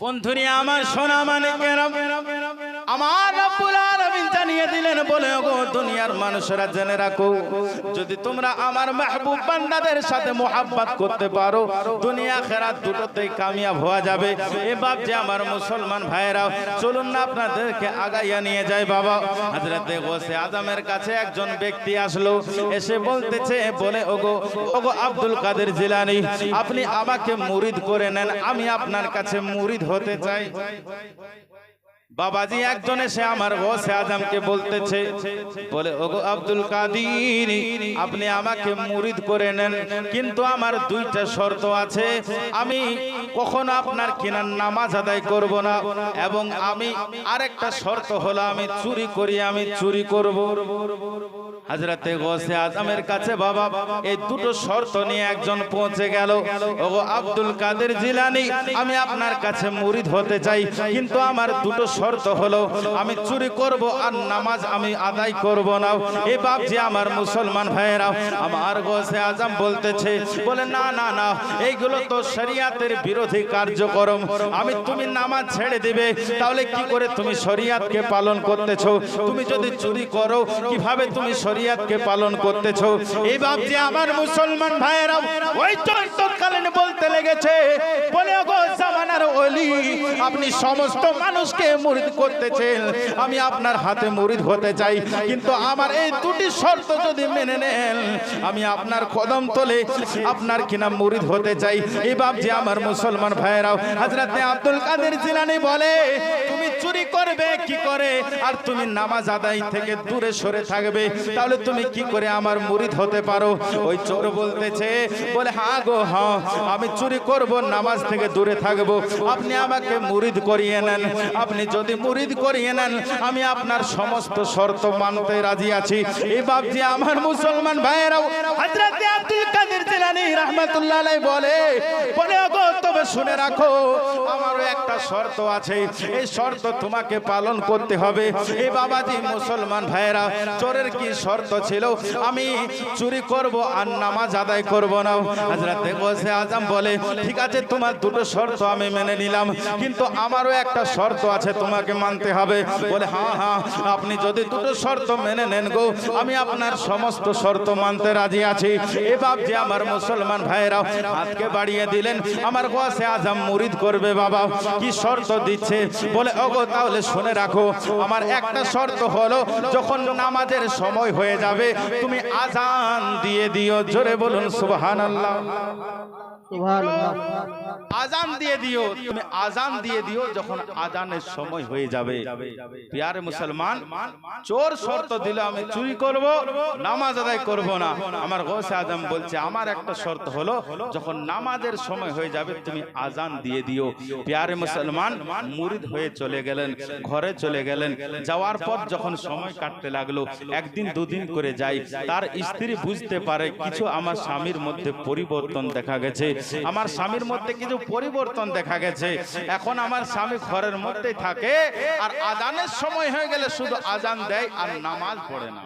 বন্ধুরি আমার সোনা মানে আমার রব্বুল আলামিন জানিয়ে দিলেন, বলে গো দুনিয়ার মানুষেরা জেনে রাখো, যদি তোমরা আমার মাহবুব বান্দাদের সাথে মোহাব্বত করতে পারো, দুনিয়া খেরাত দুটোতেই কামিয়াব হওয়া যাবে। এ বাপ যে আমার মুসলমান ভাইয়েরা চলুন না আপনাদেরকে আগাইয়া নিয়ে যায় বাবা। হাজরাতে গোসে আজমের কাছে একজন ব্যক্তি আসলো, এসে বলতেছে, বলে, ওগো ওগো আব্দুল কাদের জিলানি, আপনি আমাকে মুরিদ করে নেন, আমি আপনার কাছে মুরিদ হতে চাই। বাবাজি একজন এসে আমার গোসে আজমকে বলতেছে। বলে ওগো আব্দুল কাদির আপনি আমাকে মুরিদ করে নেন কিন্তু আমার দুইটা শর্ত আছে। আমি কখনো আপনার কিনার নামাজ আদায় করব না এবং আমি আরেকটা শর্ত হলো আমি চুরি করি আমি চুরি করব। হাজরাতে গোসে আজমের কাছে, বাবা, এই দুটো শর্ত নিয়ে একজন পৌঁছে গেল। ওগো আব্দুল কাদের জিলানি, আমি আপনার কাছে মুরিদ হতে চাই, কিন্তু আমার দুটো শর্ত হলো, আমি চুরি করব আর নামাজ আমি আদায় করব না। এই বাপ যে আমার মুসলমান ভাইয়েরা, আমার গোসে আজম বলতেছে, বলে, না না না, এইগুলো তো শরিয়াতের বিরোধী কার্যক্রম। আমি তুমি নামাজ ছেড়ে দিবে, তাহলে কি করে তুমি শরিয়াতকে পালন করতেছো? তুমি যদি চুরি করো, কীভাবে তুমি শরিয়াতকে পালন করতেছো। এই যে আমার মুসলমান ভাইয়েরা ওই তৎকালীন বলতে লেগেছে। বলে আপনি সমস্ত মানুষকে মুরিদ করতেছেন। আমি আপনার হাতে মুরিদ হতে চাই। কিন্তু আমার এই দুটি শর্ত যদি মেনে নেন, আমি আপনার কদম তলে আপনার কিনা মুরিদ হতে চাই। এই যে আমার মুসলমান ভাইয়েরাও হাজরাতে আব্দুল কাদের জিলানি বলে, তুমি চুরি করবে, কি করে? আর তুমি নামাজ আদায় থেকে দূরে সরে থাকবে। তাহলে তুমি কি করে আমার মুরিদ হতে পারো? ওই চোর বলতেছে, বলে হ্যাঁ গো হ্যাঁ আমি চুরি করব, নামাজ থেকে দূরে থাকব। আপনি আমাকে মুরিদ করিয়ে নেন। আপনি যদি মুরিদ করিয়ে নেন, আমি আপনার সমস্ত শর্ত মানতে রাজি আছি। এই বাপজি আমার মুসলমান ভাইয়েরাও হযরতে আব্দুল কাদের জিলানী রাহমাতুল্লাহ আলাইহি বলে বলে গো তবে শুনে রাখো, আমারও একটা শর্ত আছে। এই শর্ত তোমাকে পালন করতে হবে। এই বাবাজি মুসলমান ভাইয়েরা, চোরের কি শর্ত ছিল? আমি চুরি করব আর নামাজ আদায় করব না। হযরতে গোসে আজম বলে, ঠিক আছে, তোমার দুটো শর্ত আমি মেনে নিলাম। কিন্তু আমারও একটা শর্ত আছে তোমাকে মানতে হবে। বলে হ্যাঁ হ্যাঁ আপনি যদি দুটো শর্ত মেনে নেন গো আমি আপনার সমস্ত শর্ত মানতে রাজি আছি। এ বাপ যে আমার মুসলমান ভাইয়েরা হাতকে বাড়িয়ে দিলেন। আমার গোসে আজম মুরিদ করবে বাবা কি শর্ত দিচ্ছে? বলে ওগো তাহলে শুনে রাখো আমার একটা শর্ত হলো যখন নামাজের সময় হয়ে যাবে তুমি আজান দিয়ে দিও জোরে বলুন সুবহানাল্লাহ। আজান দিয়ে দিও তুমি আজান দিয়ে দিও যখন আজানের সময় হয়ে যাবে। পিয়ারে মুসলমান, চোর শর্ত দিলে আমি চুরি করব, নামাজ আদায় করব না। আমার গোসে আজম বলছে, আমার একটা শর্ত হলো, যখন নামাজের সময় হয়ে যাবে, তুমি আজান দিয়ে দিও। পিয়ারে মুসলমান, মুরিদ হয়ে চলে গেলেন, ঘরে চলে গেলেন। যাওয়ার পর যখন সময় কাটতে লাগল, একদিন দুদিন করে যাই, তার স্ত্রী বুঝতে পারে কিছু আমার স্বামীর মধ্যে পরিবর্তন দেখা গেছে। আমার স্বামীর মধ্যে কিছু পরিবর্তন দেখা গেছে। এখন আমার স্বামী ঘরের মধ্যে থাকে, আর আজানের সময় হয়ে গেলে শুধু আজান দেয় আর নামাজ পড়ে না।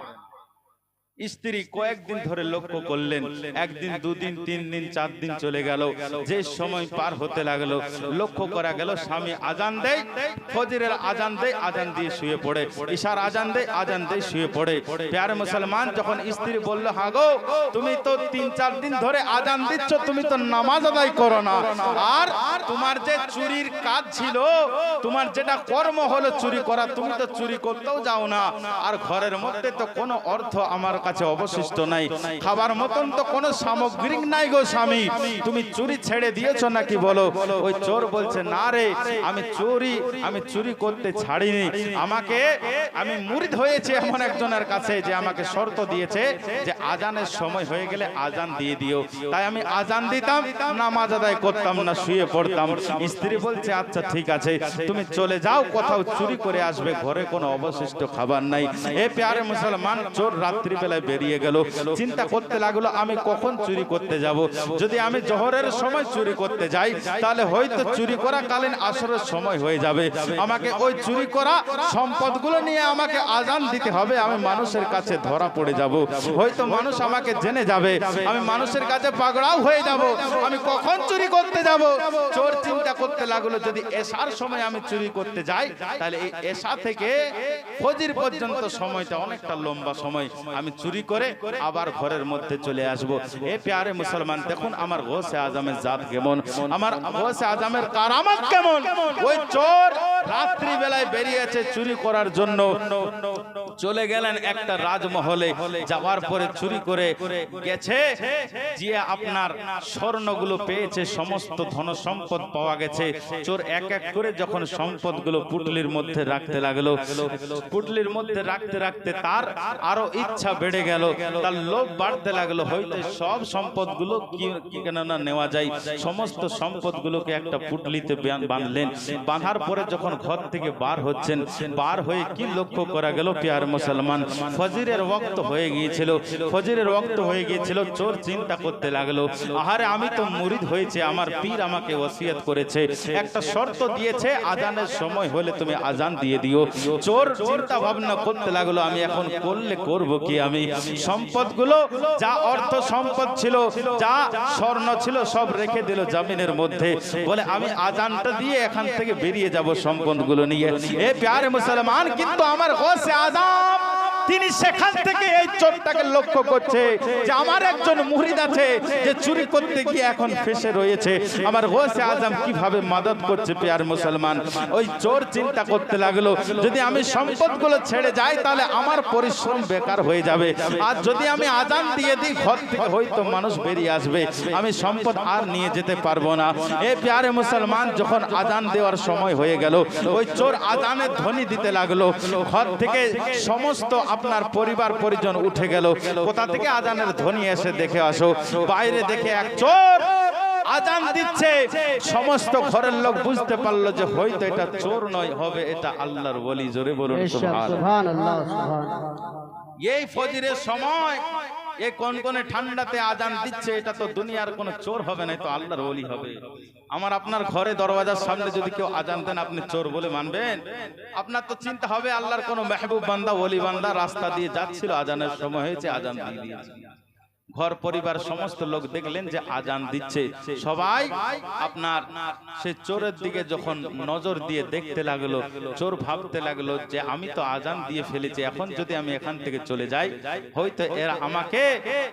স্ত্রী কয়েকদিন ধরে লক্ষ্য করলেন একদিন দুদিন তিন দিন চার দিন চলে গেল যে সময় পার হতে লাগল লক্ষ্য করা গেল স্বামী আজান দেয় ফজরের আজান দেয় আজান দিয়ে শুয়ে পড়ে ঈশার আজান দেয় আজান দিয়ে শুয়ে পড়ে প্যার মুসলমান যখন স্ত্রী বলল হা গো তুমি তো তিন চার দিন ধরে আজান দিচ্ছ তুমি তো নামাজ আদায় করো না। আর তোমার যে চুরির কাজ ছিল তোমার যেটা কর্ম হলো চুরি করা তুমি তো চুরি করতেও যাও না আর ঘরের মধ্যে তো কোনো অর্থ আমার কাছে অবশিষ্ট নাই। খাবার মতন তো কোনো সামগ্রিক নাই গো স্বামী। তুমি চুরি ছেড়ে দিয়েছ নাকি বলো? ওই চোর বলছে, না রে, আমি চুরি আমি চুরি করতে ছাড়িনি। আমাকে, আমি মুরিদ হয়েছে এমন একজনের কাছে যে আমাকে শর্ত দিয়েছে যে আজানের সময় হয়ে গেলে আজান দিয়ে দিও। তাই আমি আজান দিতাম, নামাজ আদায় করতাম না, শুয়ে পড়তাম। স্ত্রী বলছে আচ্ছা ঠিক আছে, তুমি চলে যাও, কোথাও চুরি করে আসবে, ঘরে কোনো অবশিষ্ট খাবার নাই। এ প্যারে মুসলমান চোর রাত্রিবেলায় বেলায় বেরিয়ে গেল? চিন্তা করতে লাগল, আমি কখন চুরি করতে যাব? যদি আমি জহরের সময় চুরি করতে যাই, তাহলে হয়তো চুরি করা কালীন আসরের সময় হয়ে যাবে। আমাকে ওই চুরি করা সম্পদগুলো নিয়ে আমাকে আজান দিতে হবে, আমি মানুষের কাছে ধরা পড়ে যাব। হয়তো মানুষ আমাকে জেনে যাবে, আমি মানুষের কাছে পাগড়াও হয়ে যাব, আমি কখন চুরি করতে যাব? চোর চিন্তা করতে লাগল, যদি এসার সময় আমি চুরি করতে যাই, তাহলে এশা থেকে ফজির পর্যন্ত সময়টা অনেকটা লম্বা সময় আমি চুরি করে আবার ঘরের মধ্যে চলে আসব। এ প্যারে মুসলমান, দেখুন আমার গোসে আজমের জাত কেমন, আমার গোসে আজমের কারামত কেমন। ওই চোর রাত্রি বেলায় বেরিয়েছে চুরি করার জন্য। চলে গেলেন একটা রাজমহলে, যাওয়ার পরে চুরি করে গেছে। যে আপনার স্বর্ণগুলো পেয়েছে, সমস্ত ধন সম্পদ পাওয়া গেছে। চোর এক এক করে যখন সম্পদগুলো পুটলির মধ্যে রাখতে লাগল, পুটলির মধ্যে রাখতে রাখতে তার আরও ইচ্ছা বেড়ে গেল, তার লোভ বাড়তে লাগল, হয়তো সব সম্পদগুলো কি কি নেওয়া যায়? সমস্ত সম্পদগুলোকে একটা পুটলিতে বাঁধলেন। বাঁধার পরে যখন ঘর থেকে বার হচ্ছেন, বার হয়ে কি লক্ষ্য করা গেল পিয়ার মুসলমান? ফজিরের ওক্ত হয়ে গিয়েছিল, ফজিরের ওক্ত হয়ে গিয়েছিল, চোর চিন্তা করতে লাগল। আহারে, আমি তো মুরিদ হয়েছে, আমার পীর আমাকে ওসিয়ত করেছে। একটা শর্ত দিয়েছে, আজানের সময় হলে তুমি আজান দিয়ে দিও। চোর চিন্তা ভাবনা করতে লাগল, আমি এখন করলে করব কি? আমি সম্পদগুলো যা অর্থ সম্পদ ছিল, যা স্বর্ণ ছিল, সব রেখে দিল জামিনের মধ্যে। বলে, আমি আজানটা দিয়ে এখান থেকে বেরিয়ে যাব সম্পদগুলো নিয়ে। এ প্যারে মুসলমান, কিন্তু আমার হোসে আজাম তিনি সেখান থেকে এই চোরটাকে লক্ষ্য করছে যে আমার একজন মুরিদ আছে যে চুরি করতে গিয়ে এখন ফেসে রয়েছে। আমার গোসে আজম কীভাবে মাদত করছে পেয়ার মুসলমান? ওই চোর চিন্তা করতে লাগল, যদি আমি সম্পদগুলো ছেড়ে যাই তাহলে আমার পরিশ্রম বেকার হয়ে যাবে। আর যদি আমি আজান দিয়ে দিই, ঘর থেকে হয়তো মানুষ বেরিয়ে আসবে। আমি সম্পদ আর নিয়ে যেতে পারব না। এ প্যারে মুসলমান, যখন আজান দেওয়ার সময় হয়ে গেল, ওই চোর আজানের ধ্বনি দিতে লাগল। ঘর থেকে সমস্ত আপনার পরিবার পরিজন উঠে গেল। কোথা থেকে আজানের ধ্বনি এসে দেখে আসো? বাইরে দেখে এক চোর আজান দিচ্ছে। সমস্ত ঘরের লোক বুঝতে পারল যে হয়তো এটা চোর নয় হবে এটা আল্লাহর বলি জোরে বলুন সুবহানাল্লাহ। এই ফজিরের সময় এই কোন কোন ঠান্ডাতে আজান দিচ্ছে, এটা তো দুনিয়ার কোনো চোর হবে না তো আল্লাহর ওলি হবে। আমার আপনার ঘরে দরওয়াজার সামনে যদি কেউ আজান দেন, আপনি চোর বলে মানবেন? আপনার তো চিন্তা হবে, আল্লাহর কোনো মেহবুব বান্দা, ওলি বান্দা রাস্তা দিয়ে যাচ্ছিল, আজানের সময় হয়েছে, আজান দিয়ে দিয়েছে। ঘর পরিবার সমস্ত লোক দেখলেন যে আজান দিচ্ছে। সবাই আপনার সে চোরের দিকে যখন নজর দিয়ে দেখতে লাগল চোর ভাবতে লাগল যে আমি তো আজান দিয়ে ফেলেছি এখন যদি আমি এখান থেকে চলে যাই হয়তো এরা আমাকে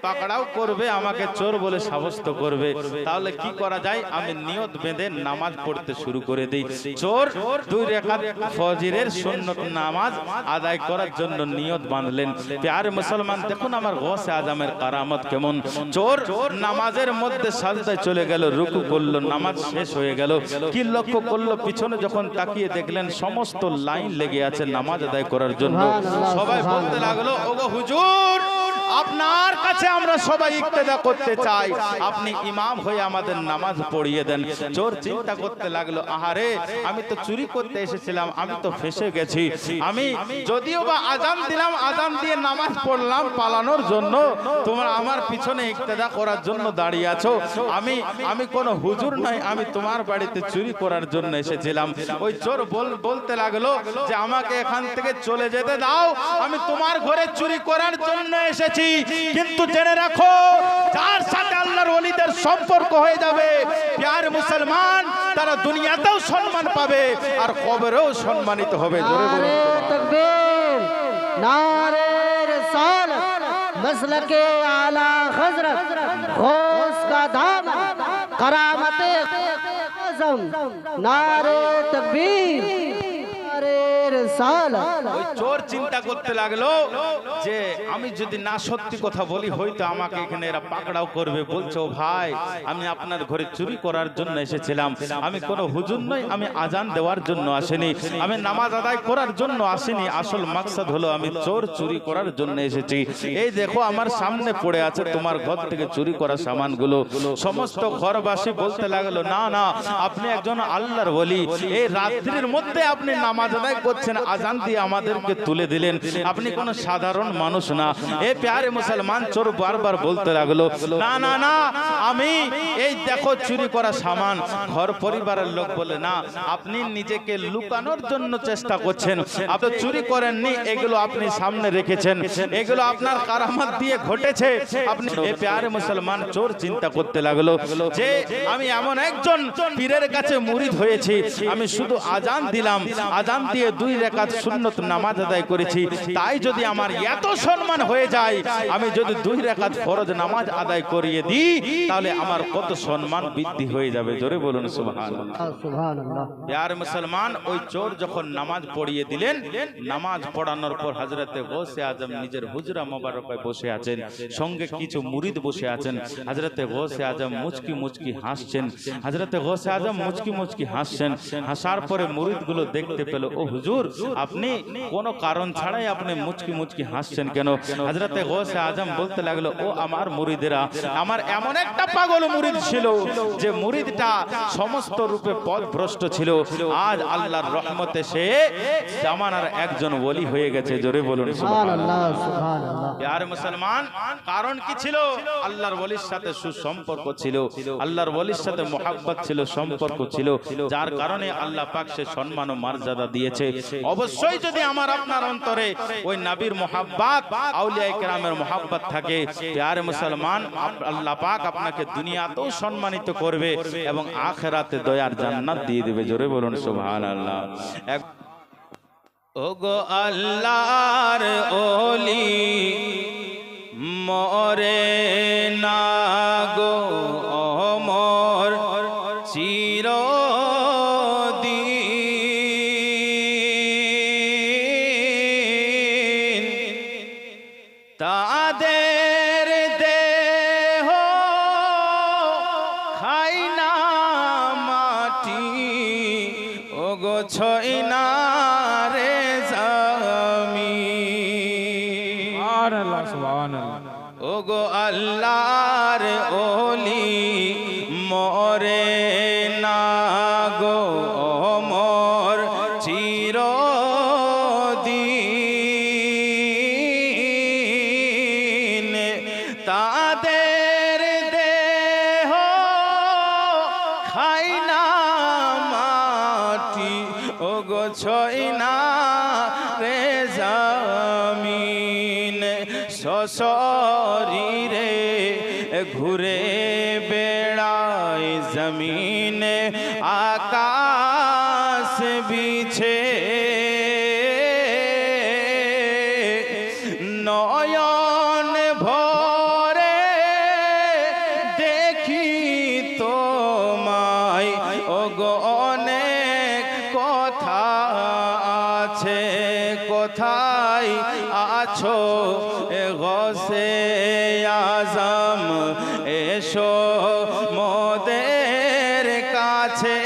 পাকড়াও করবে আমাকে চোর বলে সাব্যস্ত করবে। তাহলে কি করা যায়? আমি নিয়ত বেঁধে নামাজ পড়তে শুরু করে দিই। চোর দুই রেখাত ফজিরের সুন্নত নামাজ আদায় করার জন্য নিয়ত বাঁধলেন প্যার মুসলমান দেখুন আমার গোসে আজমের কারামত কেমন? চোর নামাজের মধ্যে সাজদায় চলে গেল রুকু করল নামাজ শেষ হয়ে গেল। কি লক্ষ্য করল? পিছনে যখন তাকিয়ে দেখলেন সমস্ত লাইন লেগে আছে নামাজ আদায় করার জন্য। সবাই বলতে লাগল ওগো হুজুর আপনার কাছে আমরা সবাই ইক্তেদা করতে চাই। আপনি ইমাম হয়ে আমাদের নামাজ পড়িয়ে দেন। চোর চিন্তা করতে লাগল, আহারে, আমি তো চুরি করতে এসেছিলাম, আমি তো ফেসে গেছি। আমি যদিও বা আজান দিলাম, আজান দিয়ে নামাজ পড়লাম পালানোর জন্য, তোমরা আমার পিছনে ইক্তেদা করার জন্য দাঁড়িয়ে আছো। আমি আমি কোনো হুজুর নই, আমি তোমার বাড়িতে চুরি করার জন্য এসেছিলাম। ওই চোর বল- বলতে লাগল যে, আমাকে এখান থেকে চলে যেতে দাও, আমি তোমার ঘরে চুরি করার জন্য এসেছি। করেছি কিন্তু জেনে রাখো যার সাথে আল্লাহর ওলিদের সম্পর্ক হয়ে যাবে প্যার মুসলমান তারা দুনিয়াতেও সম্মান পাবে আর কবরেও সম্মানিত হবে। জোরে নারে রিসালাত চোর চিন্তা করতে লাগল যে আমি যদি না সত্যি কথা বলি, হয়তো আমাকে এখানে এরা পাকড়াও করবে। বলছে ভাই, আমি আপনার ঘরে চুরি করার জন্য এসেছিলাম। আমি হুজুর নই, আমি আজান দেওয়ার জন্য আসিনি। আমি নামাজ আদায় করার জন্য আসিনি। আসল মাকসাদ হলো আমি চোর চুরি করার জন্য এসেছি। এই দেখো, আমার সামনে পড়ে আছে তোমার ঘর থেকে চুরি করা সামানগুলো। সমস্ত ঘরবাসী বলতে লাগল, না না, আপনি একজন আল্লাহর বলি এই রাত্রির মধ্যে আপনি নামাজ আদায় করছেন আজান দিয়ে আমাদেরকে তুলে দিলেন। আপনি কোনো সাধারণ মানুষ না। এ প্যারে মুসলমান চোর বারবার বলতে লাগল, না না না, আমি এই দেখো চুরি করা সামান। ঘর পরিবারের লোক বলে, না, আপনি নিজেকে লুকানোর জন্য চেষ্টা করছেন। আপনি চুরি করেননি, এগুলো আপনি সামনে রেখেছেন। এগুলো আপনার কারামাত দিয়ে ঘটেছে। আপনি এ প্যারে মুসলমান চোর চিন্তা করতে লাগল, যে আমি এমন একজন পীরের কাছে মুরিদ হয়েছি। আমি শুধু আজান দিলাম। আজান দিয়ে দুই রেখাত সুন্নত নামাজ আদায় করেছি। তাই যদি আমার এত সম্মান হয়ে যায় আমি যদি দুই রেখাত ফরজ নামাজ আদায় করিয়ে দিই তাহলে আমার কত সম্মান বৃদ্ধি হয়ে যাবে। জোরে বলুন সুবহান আল্লাহ মুসলমান ওই চোর যখন নামাজ পড়িয়ে দিলেন নামাজ পড়ানোর পর হাজরতে গোসে আজম নিজের হুজরা মোবারকায় বসে আছেন সঙ্গে কিছু মুরিদ বসে আছেন। হাজরতে গোসে আজম মুচকি মুচকি হাসছেন হাজরতে গোসে আজম মুচকি মুচকি হাসছেন হাসার পরে মুরিদগুলো দেখতে পেল ও হুজুর আপনি কোনো কারণ ছাড়াই আপনি মুচকি মুচকি হাসছেন কেন? হাজরতে গোসে আজম বলতে লাগল ও আমার মুরিদেরা আমার এমন একটা পাগল মুরিদ ছিল যে মুরিদটা সমস্ত রূপে পথভ্রষ্ট ছিল। আজ আল্লাহর রহমতে সে জামানার একজন ওলি হয়ে গেছে। জোরে বলুন আর মুসলমান কারণ কি ছিল? আল্লাহর ওলির সাথে সুসম্পর্ক ছিল। আল্লাহর ওলির সাথে মোহাব্বত ছিল সম্পর্ক ছিল। যার কারণে আল্লাহ পাক সে সম্মান ও মর্যাদা দিয়েছে। অবশ্যই যদি আমার আপনার অন্তরে ওই নবীর মোহাব্বত আউলিয়া কেরামের মোহাব্বত থাকে আর মুসলমান আল্লাহ পাক আপনাকে দুনিয়াতেও সম্মানিত করবে এবং আখেরাতে দয়ার জান্নাত দিয়ে দেবে। জোরে বলুন সুবহানাল্লাহ। এক ওগো আল্লাহর ওলি মরে না। মাটি। ও গো ছই না রে জামি ও গো আল্লাহর ওলি মরে না গো মোর চির তাদের দেহ খাই না মাটি ও গো ছই না রে জামিন, সশরীরে ঘুরে বেড়ায় জমিনে, আকাশ বিছে। নয়ন ভরে দেখি আছো এ গসে আজম, এসো মোদের কাছে।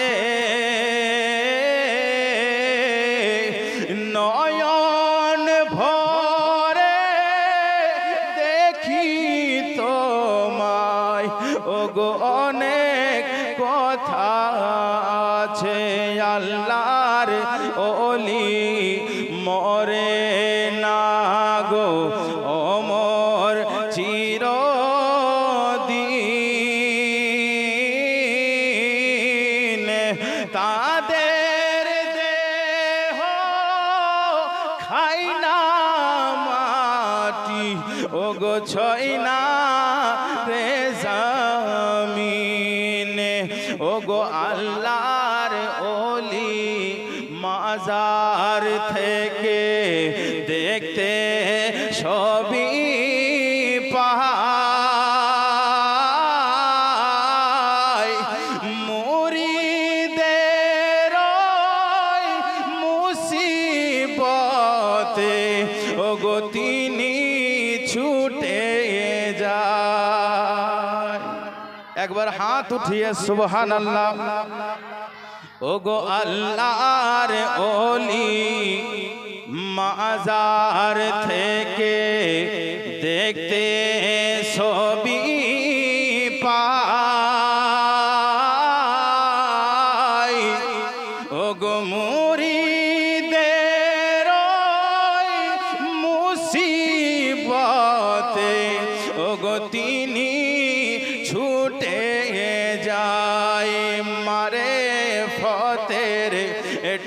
নয়ন ভরে দেখি তোমায়, ওগো অনেক কথা আছে আল্লাহর ওলি। ও গো আল্লাহর ওলি মাজার থেকে দেখতে একবার হাত উঠিয়ে সুবহান আল্লাহ ও গো আল্লাহর ওলি মাজার থেকে দেখতে সবই পাই। ও গো মুরি মুসিবতে ও গো তিনি ছুটে যায় মারে ফতের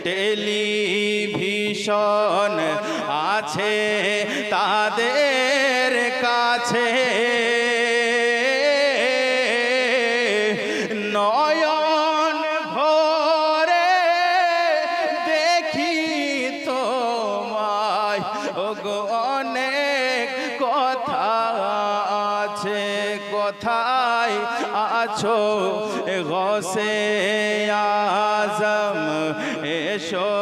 টেলিভিশন আছে তাদের কাছে। নয়ন ভরে দেখি তোমায়। ও অনেক কথা আছে। কোথায় আছো? গসে আজম এসো।